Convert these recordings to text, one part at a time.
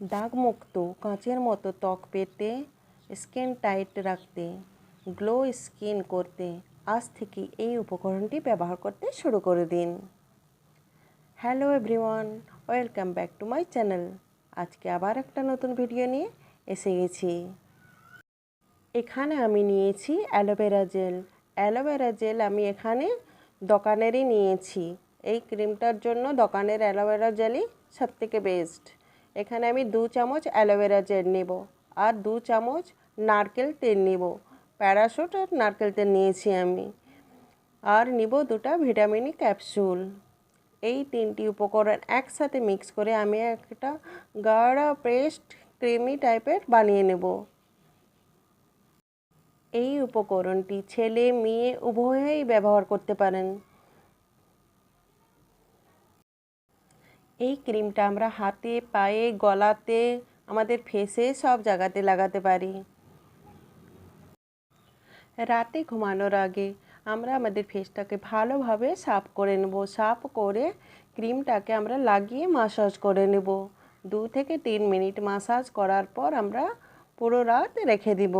দাগমুক্ত কাঁচের মতো ত্বক পেতে স্কিন টাইট রাখতে গ্লো স্কিন করতে আজ থেকে এই উপকরণটি ব্যবহার করতে শুরু করে দিন। Hello everyone welcome back to my channel আজকে আবার একটা নতুন ভিডিও নিয়ে এসে গেছি। এখানে আমি নিয়েছি অ্যালোভেরা জেল। অ্যালোভেরা জেল আমি এখানে দোকানেরই নিয়েছি। এই ক্রিমটার জন্য দোকানের অ্যালোভেরা জেলই সবথেকে বেস্ট এখানে আমি দু চামচ অ্যালোভেরা জেল নেব আর দু চামচ নারকেল তেল নেব। প্যারাশুট আর নারকেল তেল নিয়েছি আমি। আর নিব দুটা ভিটামিনি ক্যাপসুল। এই তিনটি উপকরণ একসাথে মিক্স করে আমি একটা গাঢ়, পেস্ট, ক্রিমি টাইপের বানিয়ে নেব। এই উপকরণটি ছেলে, মেয়ে উভয়েই ব্যবহার করতে পারেন। এই ক্রিমটা আমরা হাতে, পায়ে, গলাতে, আমাদের ফেসে সব জায়গাতে লাগাতে পারি। রাতে ঘুমানোর আগে আমরা আমাদের ফেসটাকে ভালোভাবে সাফ করে নেব। সাফ করে ক্রিমটাকে আমরা লাগিয়ে মাসাজ করে নেব। দু থেকে তিন মিনিট মাসাজ করার পর আমরা পুরো রাত রেখে দিব।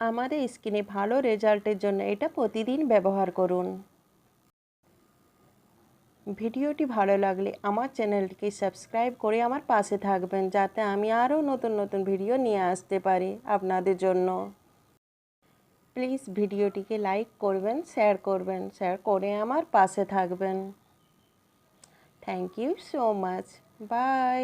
আমাদের স্কিনে ভালো রেজাল্টের জন্য এটা প্রতিদিন ব্যবহার করুন। ভিডিওটি ভালো লাগলে আমার চ্যানেলটিকে সাবস্ক্রাইব করে আমার পাশে থাকবেন, যাতে আমি আরও নতুন নতুন ভিডিও নিয়ে আসতে পারি আপনাদের জন্য। প্লিজ ভিডিওটিকে লাইক করবেন, শেয়ার করবেন, শেয়ার করে আমার পাশে থাকবেন। Thank you so much. Bye.